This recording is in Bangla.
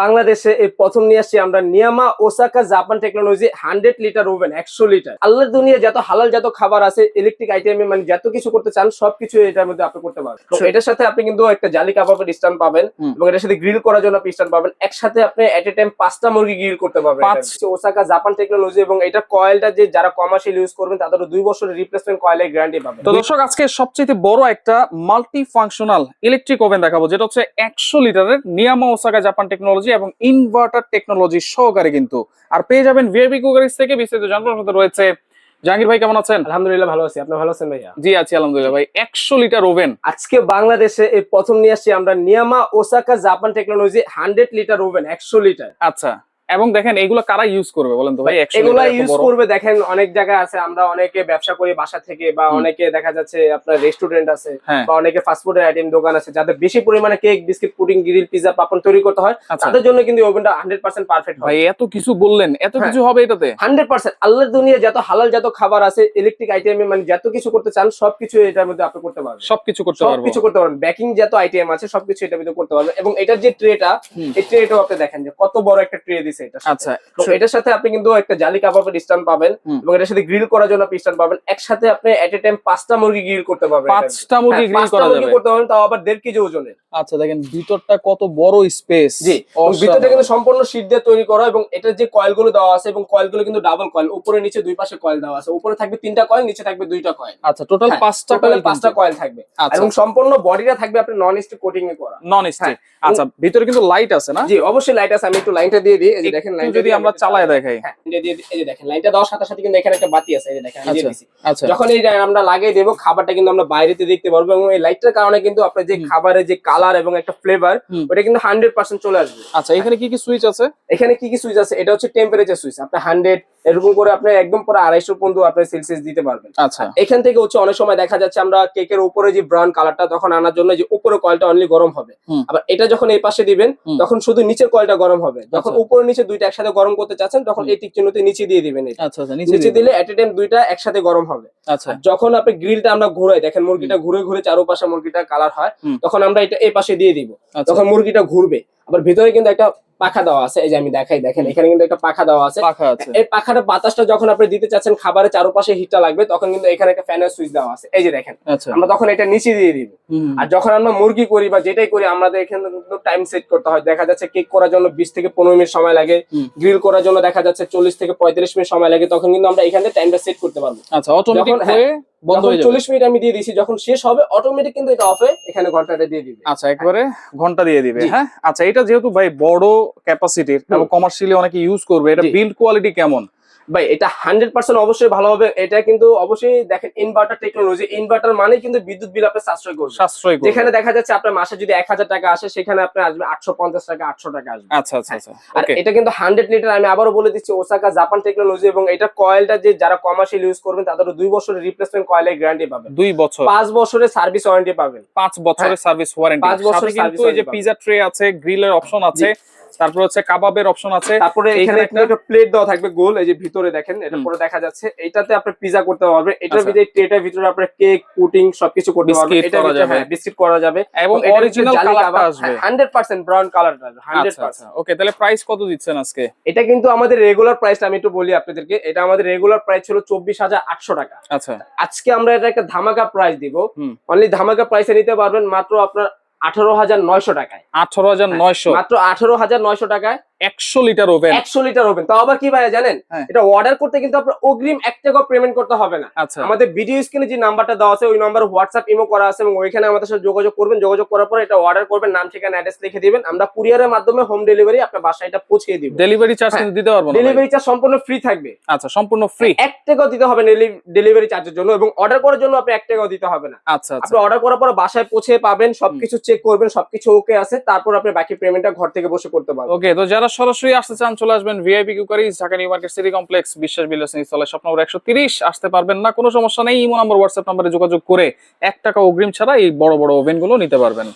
বাংলাদেশে এই প্রথম নিয়ে আসছি আমরা নিয়ামা Osaka Japan technology hundred litre oven একশো লিটার। আল্লাহ দুনিয়া যত হালাল যত খাবার আছে ইলেকট্রিক আইটেমে মানে যত কিছু করতে চান সবকিছু এটার মধ্যে আপনি করতে পারবেন। তো এটার সাথে আপনি কিন্তু একটা জালি কাবাবের স্ট্যান্ড পাবেন এবং এটার সাথে গ্রিল করার জন্য আপনি স্ট্যান্ড পাবেন। একসাথে আপনি এট এ টাইম পাঁচটা মুরগি গ্রিল করতে পারবেন। পাঁচ? ওসাকা জাপান টেকনোলজি এবং এটা কয়েলটা যে যারা কমার্শিয়াল ইউজ করবেন তাদের দুই বছরের রিপ্লেসমেন্ট কয়েলের গ্যারান্টি পাবেন। তো দর্শক আজকে সবচেয়ে বড় একটা মাল্টি ফাংশনাল ইলেকট্রিক ওভেন দেখাবো যেটা হচ্ছে একশো লিটারের নিয়ামা ওসাকা জাপান টেকনোলজি এবং ইনভার্টার টেকনোলজি সহকারে কিন্তু। আর পেয়ে যাবেন ভিআইপি কুকারিজ থেকে বিস্তারিত জানার রয়েছে। জাহাঙ্গীর ভাই কেমন আছেন? আলহামদুলিল্লাহ ভালো আছি। আপনি ভালো আছেন ভাইয়া? জি আছি আলহামদুলিল্লাহ ভাই। একশো লিটার ওভেন। আজকে বাংলাদেশে এই প্রথম নিয়ে আসছি আমরা নিয়ামা Osaka Japan technology hundred litre oven একশো লিটার। আচ্ছা। এবং দেখেন এগুলো কারা ইউজ করবে বলেন তো ভাই? একশো এগুলা ইউজ করবে দেখেন অনেক জায়গায় আছে আমরা অনেকে ব্যবসা করি বাসা থেকে বা অনেকে দেখা যাচ্ছে আপনার রেস্টুরেন্ট আছে হ্যাঁ। বা অনেকে ফাস্টফুডের আইটেম দোকান আছে যাদের বেশি পরিমাণে cake biscuit pudding grill pizza Papon তৈরি করতে হয় আচ্ছা। তাদের জন্য কিন্তু ওভেনটা হান্ড্রেড পার্সেন্ট পারফেক্ট ভাই হয় এত কিছু বললেন এত হ্যাঁ। কিছু হবে এটাতে? হান্ড্রেড পার্সেন্ট আল্লাহর দুনিয়া যত হালাল যত খাবার আছে ইলেকট্রিক আইটেমে মানে যত কিছু করতে চান সবকিছু এটার মধ্যে আপনি করতে পারবেন। সবকিছু করতে পারব। সবকিছু করতে পারবেন। বেকিং যত আইটেম আছে সবকিছু এটার মধ্যে করতে পারবেন। এবং এটার যে ট্রেটা। এই ট্রেটাও আপনি দেখেন যে কত বড় একটা ট্রে দিছে এটা আচ্ছা তো এটার সাথে আপনি কিন্তু একটা জালি কাবাবের স্ট্যান্ড পাবেন এবং এটার সাথে গ্রিল করার জন্য আপনি স্ট্যান্ড পাবেন। একসাথে আপনি এট এ টাইম পাঁচটা মুরগি গ্রিল করতে পারবেন পাঁচটা মুরগি হ্যাঁ, গ্রিল পাঁচটা করা যাবে। করতে পারবেন তাও আবার দেড় কেজি ওজনের। আচ্ছা দেখেন ভিতরটা কত বড় স্পেস জি ভিতরটা কিন্তু সম্পূর্ণ শীট দিয়ে তৈরি করা এবং এটার যে কয়েলগুলো দেওয়া আছে এবং কয়েলগুলো কিন্তু ডাবল কয়েল উপরে নিচে দুই পাশে কয়েল দেওয়া আছে। উপরে থাকবে তিনটা কয়েল নিচে থাকবে দুইটা কয়েল আচ্ছা টোটাল হ্যাঁ, পাঁচটা কয়েল পাঁচটা কয়েল থাকবে। আচ্ছা। এবং সম্পূর্ণ বডিটা থাকবে আপনার নন স্টিক কোটিং এ করা। নন স্টিক আচ্ছা ভিতরে কিন্তু লাইট আছে না? জি অবশ্যই লাইট আছে আমি একটু লাইনটা দিয়ে দিই। এই যে দেখেন লাইনটা যদি আমরা চালায় দেখাই। হ্যাঁ এই যে দেখেন লাইনটা দেওয়ার সাথে সাথে কিন্তু এখানে একটা বাতি আছে এই যে দেখেন আমি দিয়ে আচ্ছা। আচ্ছা। যখন এই আমরা লাগিয়ে দেবো খাবারটা কিন্তু আমরা বাইরেতে দেখতে পারব এবং এই লাইটটার কারণে কিন্তু আপনার যে হুম। খাবারের যে কালার এবং একটা ফ্লেভার ওটা কিন্তু হান্ড্রেড পার্সেন্ট চলে আসবে। আচ্ছা এখানে কি কি সুইচ আছে? এখানে কি কি সুইচ আছে? এটা হচ্ছে টেম্পারেচার সুইচ। আপনার হান্ড্রেড এরকম করে আপনি একদম পুরো আড়াইশো পর্যন্ত আপনি সেলসিয়াস দিতে পারবেন। আচ্ছা। এখান থেকে হচ্ছে অনেক সময় দেখা যাচ্ছে আমরা কেকের উপরে যে ব্রাউন কালারটা তখন আনার জন্য যে উপরে কয়েলটা অনলি গরম হবে। আবার এটা যখন এই পাশে দিবেন তখন শুধু নিচের কয়েলটা গরম হবে। যখন আচ্ছা। উপরে নিচে দুইটা একসাথে গরম করতে চাচ্ছেন তখন। এই টিক চিহ্নতে নিচে দিয়ে দিবেন। আচ্ছা আচ্ছা নিচে দিলে এট এ টাইম দুইটা একসাথে গরম হবে। আচ্ছা। যখন আপনি গ্রিলটা আমরা ঘুরাই দেখেন মুরগিটা ঘুরে ঘুরে চারোপাশে মুরগিটা কালার হয় তখন আমরা এটা এই পাশে দিয়ে দিব। তখন মুরগিটা ঘুরবে। আবার ভিতরে কিন্তু একটা পাখা দেওয়া আছে এই যে আমি দেখাই দেখেন এখানে কিন্তু একটা পাখা দেওয়া আছে। এই পাখাটা বাতাসটা যখন আপনি দিতে চাচ্ছেন খাবারের চারপাশে হিটটা লাগবে তখন কিন্তু এখানে একটা ফ্যানের সুইচ দেওয়া আছে। এই যে দেখেন আচ্ছা। আমরা তখন এটা নিচে দিয়ে দিব। আর যখন আমরা মুরগি করি বা যেটাই করি আমাদের এখানে কিন্তু টাইম সেট করতে হয়। দেখা যাচ্ছে কেক করার জন্য বিশ থেকে পনেরো মিনিট সময় লাগে। গ্রিল করার জন্য দেখা যাচ্ছে চল্লিশ থেকে পঁয়ত্রিশ মিনিট সময় লাগে। তখন কিন্তু আমরা এখানে টাইমটা সেট করতে পারব। আচ্ছা অটোমেটিক বন্ধ হয়ে যাবে। মিনিট আমি দিয়ে দিছি যখন শেষ হবে অটোমেটিক কিন্তু এটা অফে এখানে ঘন্টাটা দিয়ে দিবে। আচ্ছা একবারে ঘণ্টা দিয়ে দিবে হ্যাঁ? আচ্ছা এটা যেহেতু ভাই বড় ক্যাপাসিটির এবং কমার্শিয়ালি অনেকে ইউজ করবে এটা বিল্ড কোয়ালিটি কেমন? ভাই এটা হান্ড্রেড পার্সেন্ট অবশ্যই ভালো হবে। এটা কিন্তু অবশ্যই দেখেন ইনভার্টার টেকনোলজি ইনভার্টার মানে কিন্তু বিদ্যুৎ বিল আপনার সাশ্রয় করবে সাশ্রয় যেখানে দেখা যাচ্ছে আপনার মাসে যদি এক হাজার টাকা আসে সেখানে আপনার আসবে আটশো পঞ্চাশ টাকা আটশো টাকা আসবে। আচ্ছা আচ্ছা আচ্ছা। আর এটা কিন্তু হান্ড্রেড লিটার আমি আবারও বলে দিচ্ছি ওসাকা জাপান টেকনোলজি এবং এটা কয়েলটা যে যারা কমার্শিয়াল ইউজ করবেন তাদের দুই বছরের রিপ্লেসমেন্ট কয়েলের গ্যারান্টি পাবেন। দুই বছর। পাঁচ বছরের সার্ভিস ওয়ারেন্টি পাবেন। পাঁচ বছরের সার্ভিস ওয়ারেন্টি পাঁচ বছরের কিন্তু service এই যে পিজা ট্রে আছে গ্রিলের অপশন আছে তারপর হচ্ছে কাবাবের অপশন আছে। তারপরে এখানে একটা- প্লেট দেওয়া থাকবে গোল এই যে ভিতরে দেখেন এটা। পুরো দেখা যাচ্ছে। এটাতে আপনি পিজা করতে পারবেন। এটার আচ্ছা। ভিতরে ট্রেটার ভিতরে আপনার কেক পুটিং সবকিছু করতে পারবেন। যাবে। হ্যাঁ বিস্কিট করা যাবে। এবং অরিজিনাল কালারটা আসবে। হ্যাঁ, 100% ব্রাউন কালারটা 100% আচ্ছা আচ্ছা। ওকে তাহলে প্রাইস কত দিচ্ছেন আজকে? এটা কিন্তু আমাদের রেগুলার প্রাইসটা আমি একটু বলি আপনাদেরকে। এটা আমাদের রেগুলার প্রাইস ছিল চব্বিশ হাজার আটশো টাকা। আচ্ছা। আজকে আমরা এটা একটা ধামাকা প্রাইস দিব। অনলি ধামাকা প্রাইসে নিতে পারবেন মাত্র আপনার আঠারো হাজার নয়শো টাকায়। আঠারো হাজার নয়শো। মাত্র আঠারো হাজার নয়শো টাকায় একশো লিটার ওভেন। একশো লিটার হবেন তাও আবার কি ভাই জানেন? হ্যাঁ। এটা অর্ডার করতে কিন্তু আপনার অগ্রিম এক টাকাও পেমেন্ট করতে হবে না। আচ্ছা। আমাদের ভিডিও স্ক্রিনে যে নাম্বারটা দেওয়া আছে ওই নাম্বার হোয়াটসঅ্যাপ ইমো করা আছে এবং ওইখানে আমাদের সাথে যোগাযোগ করবেন। যোগাযোগ করার পর এটা অর্ডার করবেন নাম ঠিকানা অ্যাড্রেস লিখে দিবেন। আমরা কুরিয়ারের মাধ্যমে হোম ডেলিভারি আপনার বাসায় এটা পৌঁছে দিব। ডেলিভারি চার্জ হ্যাঁ, কিন্তু দিতে পারব ডেলিভারি চার্জ সম্পূর্ণ ফ্রি থাকবে। আচ্ছা সম্পূর্ণ ফ্রি এক টাকাও দিতে হবে ডেলিভারি চার্জের জন্য এবং অর্ডার করার জন্য আপনি এক টাকাও দিতে হবে না। আচ্ছা আচ্ছা। আপনি অর্ডার করার পর বাসায় পৌঁছে পাবেন সবকিছু চেক করবেন সবকিছু ওকে আছে। তারপর আপনি বাকি পেমেন্টটা ঘর থেকে বসে করতে পারবেন। ওকে তো যারা সরাসরি আসতে চান, চলে আসবেন VIP cookery Dhaka new market city complex Biswas Bilas নিচতলা স্বপ্ন নম্বর একশো তিরিশ। আসতে পারবেন না, কোনো সমস্যা নেই। ইমো নম্বর হোয়াটসঅ্যাপ নম্বরে যোগাযোগ করে এক টাকা অগ্রিম ছাড়া এই বড় বড় ওভেনগুলো নিতে পারবেন।